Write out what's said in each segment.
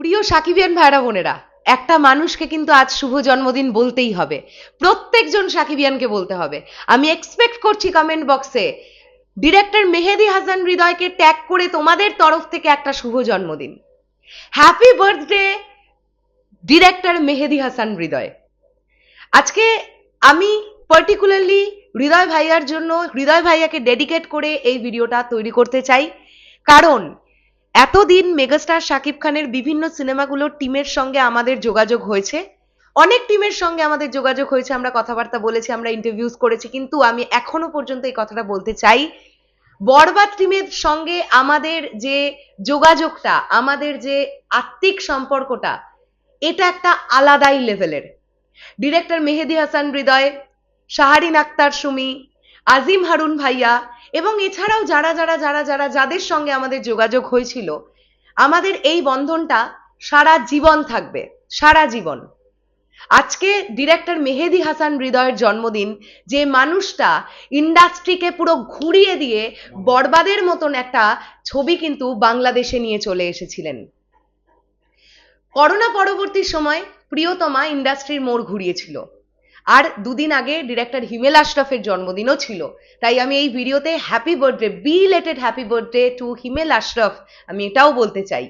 প্রিয় সাকিবিয়ান ভাইরা বোনেরা, একটা মানুষকে কিন্তু আজ শুভ জন্মদিন বলতেই হবে। প্রত্যেকজন সাকিবিয়ানকে বলতে হবে। আমি এক্সপেক্ট করছি কমেন্ট বক্সে ডিরেক্টর মেহেদি হাসান হৃদয়কে ট্যাগ করে তোমাদের তরফ থেকে একটা শুভ জন্মদিন। Happy birthday director Mehedi Hasan Hridoy. আজকে আমি পার্টিকুলারলি হৃদয় ভাইয়ার জন্য, হৃদয় ভাইয়াকে ডেডিকেট করে এই ভিডিওটা তৈরি করতে চাই। কারণ এতদিন মেগাস্টার শাকিব খানের বিভিন্ন সিনেমাগুলোর টিমের সঙ্গে আমাদের যোগাযোগ হয়েছে। অনেক টিমের সঙ্গে আমাদের যোগাযোগ হয়েছে, আমরা কথাবার্তা বলেছি, আমরা ইন্টারভিউজ করেছি, কিন্তু আমি এখনও পর্যন্ত এই কথাটা বলতে চাই। বরবাদ টিমের সঙ্গে আমাদের যে যোগাযোগটা, আমাদের যে আত্মিক সম্পর্কটা, এটা একটা আলাদাই লেভেলের ডিরেক্টর মেহেদি হাসান হৃদয়, শাহারিন আক্তার সুমি আজিম হারুন ভাইয়া এবং এছাড়াও যারা যারা যারা যারা যাদের সঙ্গে আমাদের যোগাযোগ হয়েছিল, আমাদের এই বন্ধনটা সারা জীবন থাকবে, সারা জীবন। আজকে ডিরেক্টর মেহেদি হাসান হৃদয়ের জন্মদিন, যে মানুষটা ইন্ডাস্ট্রিকে পুরো ঘুরিয়ে দিয়ে বরবাদের মতন একটা ছবি কিন্তু বাংলাদেশে নিয়ে চলে এসেছিলেন। করোনা পরবর্তী সময় প্রিয়তমা ইন্ডাস্ট্রির মোড় ঘুরিয়েছিল। আর দুদিন আগে ডিরেক্টর হিমেল আশরাফের জন্মদিনও ছিল। তাই আমি এই ভিডিওতে happy birthday belated happy birthday to Himel Ashraf, আমি এটাও বলতে চাই।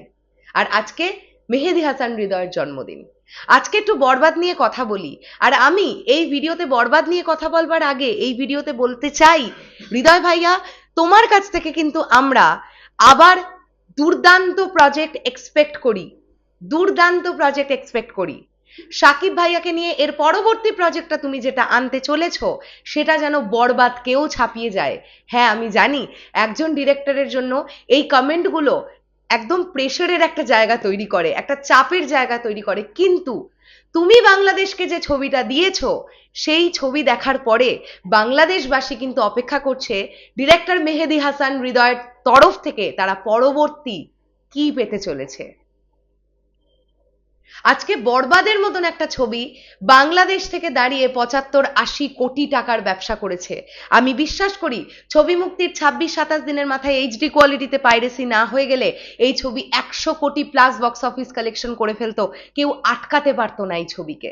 আর আজকে মেহেদি হাসান হৃদয়ের জন্মদিন। আজকে একটু বরবাদ নিয়ে কথা বলি। আর আমি এই ভিডিওতে বরবাদ নিয়ে কথা বলবার আগে এই ভিডিওতে বলতে চাই, হৃদয় ভাইয়া, তোমার কাছ থেকে কিন্তু আমরা আবার দুর্দান্ত প্রজেক্ট এক্সপেক্ট করি। দুর্দান্ত প্রজেক্ট এক্সপেক্ট করি। সাকিব ভাইয়াকে নিয়ে এর পরবর্তী প্রজেক্টটা তুমি যেটা আনতে চলেছ, সেটা যেন বরবাদ কেউ ছাপিয়ে যায়। হ্যাঁ আমি জানি একজন ডিরেক্টরের জন্য এই কমেন্টগুলো একদম প্রেশারের একটা জায়গা তৈরি করে, একটা চাপের জায়গা তৈরি করে। কিন্তু তুমি বাংলাদেশকে যে ছবিটা দিয়েছ, সেই ছবি দেখার পরে বাংলাদেশবাসী কিন্তু অপেক্ষা করছে ডিরেক্টর মেহেদি হাসান হৃদয়ের তরফ থেকে তারা পরবর্তী কি পেতে চলেছে। আজকে বরবাদের মতন একটা ছবি বাংলাদেশ থেকে দাঁড়িয়ে পঁচাত্তর আশি কোটি টাকার ব্যবসা করেছে। আমি বিশ্বাস করি, ছবি মুক্তির ছাব্বিশ সাতাশ দিনের মাথায় এইচডি কোয়ালিটিতে পাইরেসি না হয়ে গেলে এই ছবি একশো কোটি প্লাস বক্স অফিস কালেকশন করে ফেলতো। কেউ আটকাতে পারতো না এই ছবিকে।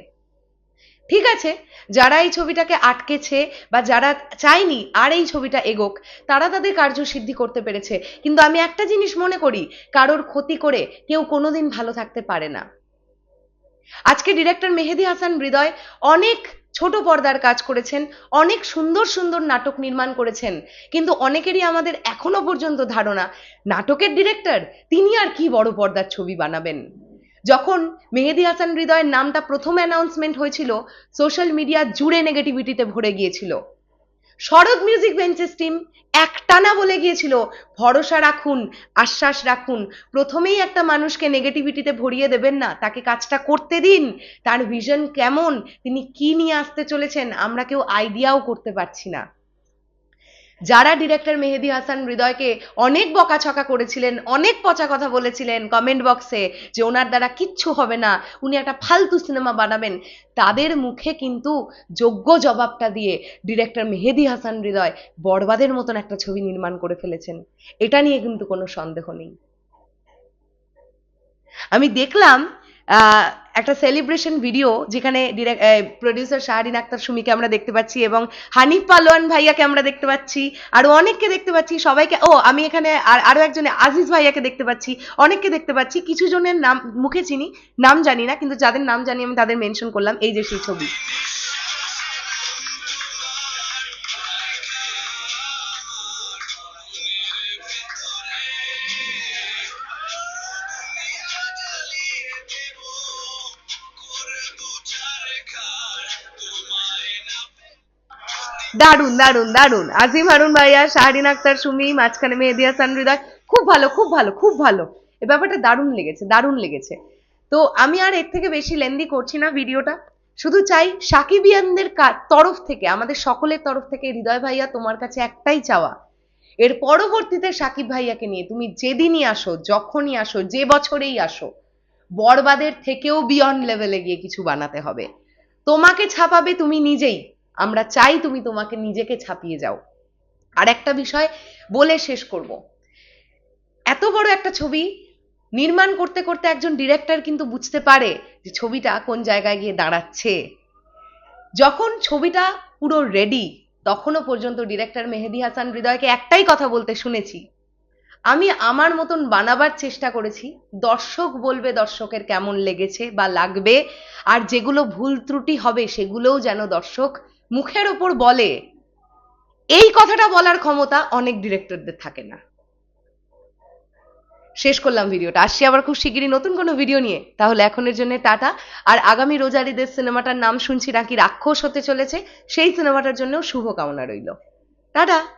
ঠিক আছে, যারা এই ছবিটাকে আটকেছে বা যারা চায়নি আর এই ছবিটা এগোক, তারা তাদের কার্যসিদ্ধি করতে পেরেছে। কিন্তু আমি একটা জিনিস মনে করি, কারোর ক্ষতি করে কেউ কোনোদিন ভালো থাকতে পারে না। আজকে ডিরেক্টর মেহেদি হাসান হৃদয় অনেক ছোট পর্দার কাজ করেছেন, অনেক সুন্দর সুন্দর নাটক নির্মাণ করেছেন, কিন্তু অনেকেরই আমাদের এখনও পর্যন্ত ধারণা নাটকের ডিরেক্টর তিনি আর কি বড় পর্দার ছবি বানাবেন। যখন মেহেদি হাসান হৃদয়ের নামটা প্রথম অ্যানাউন্সমেন্ট হয়েছিল সোশ্যাল মিডিয়া জুড়ে নেগেটিভিটিতে ভরে গিয়েছিল। শরৎ মিউজিক বেঞ্চেস টিম একটানা বলে গিয়েছিল, ভরসা রাখুন, আশ্বাস রাখুন। প্রথমেই একটা মানুষকে নেগেটিভিটিতে ভরিয়ে দেবেন না, তাকে কাজটা করতে দিন। তার ভিশন কেমন? তিনি কি নিয়ে আসতে চলেছেন? আমরা কেউ আইডিয়াও করতে পারছি না। যারা ডিরেক্টর মেহেদি হাসান হৃদয়কে অনেক বকাছকা করেছিলেন, অনেক পচা কথা বলেছিলেন কমেন্ট বক্সে যে ওনার দ্বারা কিচ্ছু হবে না, উনি একটা ফালতু সিনেমা বানাবেন, তাদের মুখে কিন্তু যোগ্য জবাবটা দিয়ে ডিরেক্টর মেহেদি হাসান হৃদয় বরবাদের মতন একটা ছবি নির্মাণ করে ফেলেছেন। এটা নিয়ে কিন্তু কোনো সন্দেহ নেই। আমি দেখলাম একটা সেলিব্রেশন ভিডিও যেখানে প্রডিউসার শাহরিন আক্তার সুমিকে আমরা দেখতে পাচ্ছি এবং হানিফ পালোয়ান ভাইয়াকে আমরা দেখতে পাচ্ছি, আরও অনেককে দেখতে পাচ্ছি, সবাইকে, ও, আমি এখানে আর আরও একজনে, আজিজ ভাইয়াকে দেখতে পাচ্ছি, অনেককে দেখতে পাচ্ছি কিছু জনের নাম, মুখে চিনি, নাম জানি না, কিন্তু যাদের নাম জানি আমি তাদের মেনশন করলাম, এই যে সেই ছবি। দারুণ দারুণ দারুণ আজিম হারুন ভাইয়া, শাহরিন আক্তার, সুমি, মাঝখানে মেহেদিয়া হাসান, হৃদয়। খুব ভালো খুব ভালো খুব ভালো। এ ব্যাপারটা দারুণ লেগেছে দারুণ লেগেছে। তো আমি আর এর থেকে বেশি লেন্দি করছি না ভিডিওটা। শুধু চাই সাকিবিয়ানদের তরফ থেকে, আমাদের সকলের তরফ থেকে হৃদয় ভাইয়া তোমার কাছে একটাই চাওয়া। এর পরবর্তীতে সাকিব ভাইয়াকে নিয়ে তুমি যেদিনই আসো, যখনই আসো, যে বছরেই আসো, বরবাদের থেকেও বিয়ন্ড লেভেলে গিয়ে কিছু বানাতে হবে। তোমাকে ছাপাবে তুমি নিজেই। আমরা চাই তুমি তোমাকে নিজেকে ছাপিয়ে যাও। আর একটা বিষয় বলে শেষ করব। এত বড় একটা ছবি নির্মাণ করতে করতে একজন ডিরেক্টর কিন্তু বুঝতে পারে যে ছবিটা কোন জায়গায় গিয়ে দাঁড়াচ্ছে। যখন ছবিটা পুরো রেডি তখনও পর্যন্ত ডিরেক্টর মেহেদি হাসান হৃদয়কে একটাই কথা বলতে শুনেছি, আমি আমার মতন বানাবার চেষ্টা করেছি, দর্শক বলবে দর্শকের কেমন লেগেছে বা লাগবে, আর যেগুলো ভুল ত্রুটি হবে সেগুলোও যেন দর্শক মুখের ওপর বলে, এই কথাটা বলার ক্ষমতা অনেক ডিরেক্টরদের থাকে না। শেষ করলাম ভিডিওটা। আসছি আবার খুব শিগগিরই নতুন কোনো ভিডিও নিয়ে। তাহলে এখনের জন্য টাটা। আর আগামী রোজারিদের সিনেমাটার নাম শুনছি নাকি রাক্ষস হতে চলেছে। সেই সিনেমাটার জন্যও শুভকামনা রইল। টাটা!